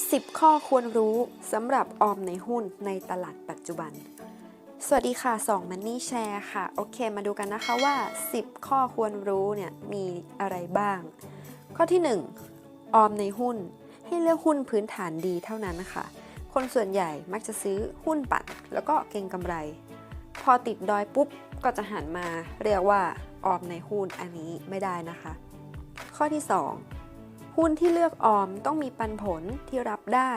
10 ข้อควรรู้สำหรับออมในหุ้นในตลาดปัจจุบัน สวัสดีค่ะ2 Money Share ค่ะ โอเค มาดูกันนะคะว่า 10 ข้อควรรู้เนี่ยมีอะไรบ้าง ข้อที่ 1 ออมในหุ้น ให้เลือกหุ้นพื้นฐานดีเท่านั้นนะคะคนส่วนใหญ่มักจะซื้อหุ้นปั่นแล้วก็เก็งกำไร พอติดดอยปุ๊บก็จะหันมาเรียกว่าออมในหุ้นอันนี้ไม่ได้นะคะ ข้อที่ 2 หุ้นที่เลือกออมต้องมีปันผลที่รับได้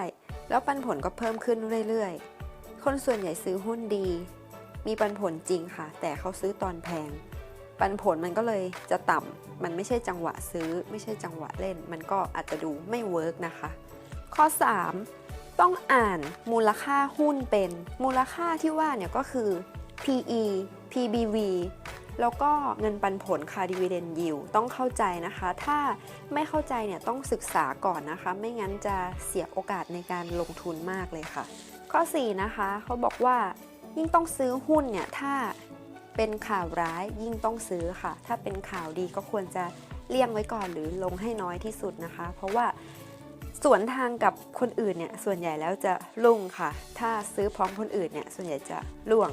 แล้วปันผลก็เพิ่มขึ้นเรื่อยๆ คนส่วนใหญ่ซื้อหุ้นดี มีปันผลจริงค่ะ แต่เขาซื้อตอนแพง ปันผลมันก็เลยจะต่ำมันไม่ใช่จังหวะซื้อ ไม่ใช่จังหวะเล่น มันก็อาจจะดูไม่เวิร์กนะคะ ข้อ 3 ต้องอ่านมูลค่าหุ้นเป็น มูลค่าที่ว่าเนี่ยก็คือ PE PBV แล้วก็เงินปันผลค่ะ dividend yield ต้องเข้าใจนะคะ ถ้าไม่เข้าใจเนี่ยต้องศึกษาก่อนนะคะ ไม่งั้นจะเสียโอกาสในการลงทุนมากเลยค่ะ ข้อ 4 นะคะเขาบอกว่ายิ่งต้องซื้อหุ้นเนี่ยถ้าเป็นข่าวร้ายยิ่งต้องซื้อค่ะ ถ้าเป็นข่าวดีก็ควรจะเลี่ยงไว้ก่อนหรือลงให้น้อยที่สุดนะคะ เพราะว่าสวนทางกับคนอื่นเนี่ยส่วนใหญ่แล้วจะลุ่งค่ะ ถ้าซื้อพร้อมคนอื่นเนี่ยส่วนใหญ่จะล่วง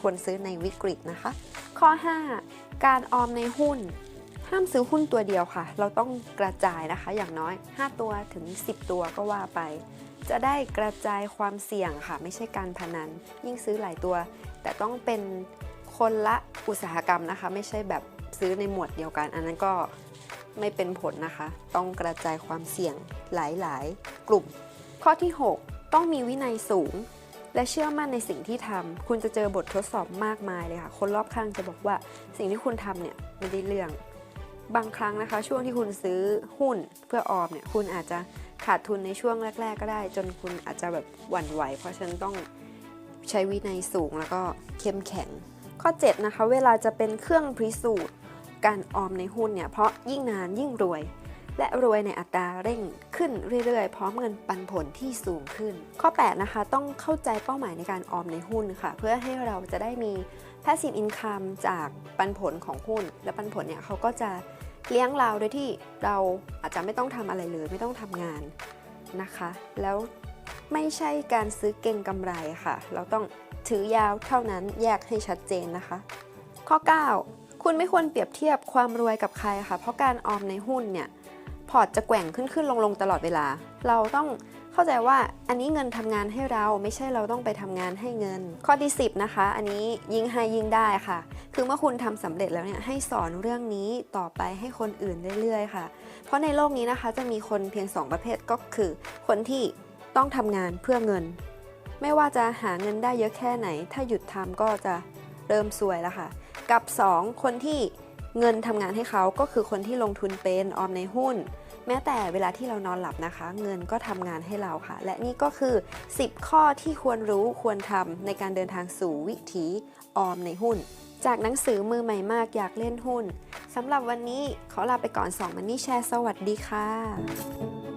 ควรซื้อในวิกฤตนะคะ ข้อ 5 การออมในหุ้น ห้ามซื้อหุ้นตัวเดียวค่ะ เราต้องกระจายนะคะ อย่างน้อย 5 ตัวถึง 10 ตัวก็ว่าไป จะได้กระจายความเสี่ยงค่ะ ไม่ใช่การพนัน ยิ่งซื้อหลายตัว แต่ต้องเป็นคนละอุตสาหกรรมนะคะ ไม่ใช่แบบซื้อในหมวดเดียวกัน อันนั้นก็ไม่เป็นผลนะคะ ต้องกระจายความเสี่ยงหลาย ๆ กลุ่ม ข้อที่ 6 ต้องมีวินัยสูง และเชื่อมั่นในสิ่งที่ทำคุณจะเจอบททดสอบมากมายเลยค่ะ คนรอบข้างจะบอกว่าสิ่งที่คุณทำเนี่ยไม่ได้เรื่อง บางครั้งนะคะ ช่วงที่คุณซื้อหุ้นเพื่อออมเนี่ยคุณอาจจะขาดทุนในช่วงแรก ๆ ก็ได้ จนคุณอาจจะแบบหวั่นไหว เพราะฉันต้องใช้วินัยสูงแล้วก็เข้มแข็ง ข้อ 7 นะคะ เวลาจะเป็นเครื่องพิสูจน์การออมในหุ้นเนี่ยเพราะยิ่งนานยิ่งรวย และรวยในอัตราเร่งขึ้นเรื่อยๆ พร้อมเงินปันผลที่สูงขึ้น ข้อ 8 นะคะ ต้องเข้าใจเป้าหมายในการออมในหุ้นค่ะ เพื่อให้เราจะได้มี passive income จากปันผลของหุ้น และปันผลเนี่ยเขาก็จะเลี้ยงเราโดยที่เราอาจจะไม่ต้องทำอะไรเลย ไม่ต้องทำงานนะคะ แล้วไม่ใช่การซื้อเก่งกำไรค่ะ เราต้องถือยาวเท่านั้นแยกให้ชัดเจนนะคะ ข้อ 9 คุณไม่ควรเปรียบเทียบความรวยกับใครค่ะ เพราะการออมในหุ้นเนี่ย พอร์ตจะแกว่งขึ้นขึ้นลงลงตลอดเวลา เราต้องเข้าใจว่าอันนี้เงินทำงานให้เราไม่ใช่เราต้องไปทำงานให้เงิน ข้อที่ 10 นะคะ อันนี้ยิ่งให้ยิ่งได้ค่ะ คือเมื่อคุณทำสำเร็จแล้วเนี่ยให้สอนเรื่องนี้ต่อไปให้คนอื่นเรื่อยๆค่ะ เพราะในโลกนี้นะคะจะมีคนเพียง 2 ประเภทก็คือ คนที่ต้องทำงานเพื่อเงิน ไม่ว่าจะหาเงินได้เยอะแค่ไหน ถ้าหยุดทำก็จะเริ่มซวยแล้วค่ะ กับ 2 คนที่ เงินทำงานให้เขาก็คือคนที่ลงทุนเป็นออมในหุ้น แม้แต่เวลาที่เรานอนหลับนะคะ เงินก็ทำงานให้เราค่ะ และนี่ก็คือ 10 ข้อที่ควรรู้ควรทำในการเดินทางสู่วิถีออมในหุ้น จากหนังสือมือใหม่มากอยากเล่นหุ้นสำหรับวันนี้ขอลาไปก่อน2มันนี่แชร์สวัสดีค่ะ